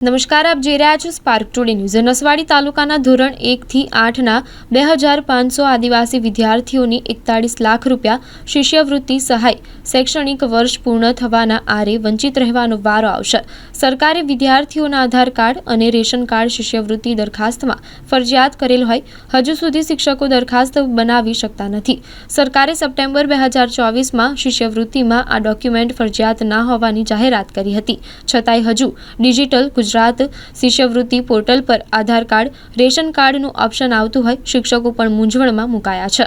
નમસ્કાર, આપ જોઈ રહ્યા છો સ્પાર્ક ટુડે ન્યૂઝ નસવાડી તાલુકાના ધોરણ એકથી આઠના બે હજાર પાંચસો આદિવાસી વિદ્યાર્થીઓની એકતાળીસ લાખ રૂપિયા શિષ્યવૃત્તિ સહાય શૈક્ષણિક વર્ષ પૂર્ણ થવાના આરે વંચિત રહેવાનો વારો આવશે. સરકારે વિદ્યાર્થીઓના આધાર કાર્ડ અને રેશન કાર્ડ શિષ્યવૃત્તિ દરખાસ્તમાં ફરજિયાત કરેલ હોય, હજુ સુધી શિક્ષકો દરખાસ્ત બનાવી શકતા નથી. સરકારે સપ્ટેમ્બર બે હજાર ચોવીસમાં શિષ્યવૃત્તિમાં આ ડોક્યુમેન્ટ ફરજિયાત ના હોવાની જાહેરાત કરી હતી. છતાંય હજુ ડિજિટલ ગુજરાત શિષ્યવૃત્તિ પોર્ટલ પર આધાર કાર્ડ, રેશન કાર્ડનું ઓપ્શન આવતું હોય, શિક્ષકો પણ મૂંઝવણમાં મુકાયા છે.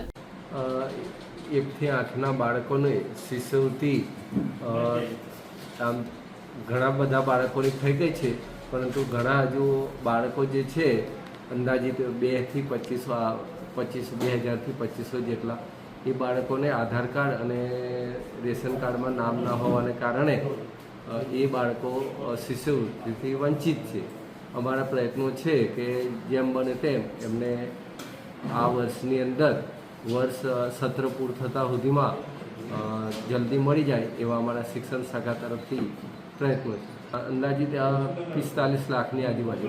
એકથી આઠના બાળકોને શિષ્યવૃત્તિ આમ ઘણા બધા બાળકોની થઈ ગઈ છે, પરંતુ ઘણા હજુ બાળકો જે છે, અંદાજિત બેથી પચીસો પચીસ, બે હજારથી પચીસો જેટલા, એ બાળકોને આધાર કાર્ડ અને રેશન કાર્ડમાં નામ ના હોવાને કારણે એ બાળકો શિષ્યવૃત્તિથી વંચિત છે. અમારા પ્રયત્નો છે કે જેમ બને તેમ એમને આ વર્ષની અંદર વર્ષ સત્ર પૂર થતાં સુધીમાં જલ્દી મળી જાય એવા અમારા શિક્ષણ શાખા તરફથી પ્રયત્નો છે. અંદાજિત પિસ્તાલીસ લાખની આજુબાજુ.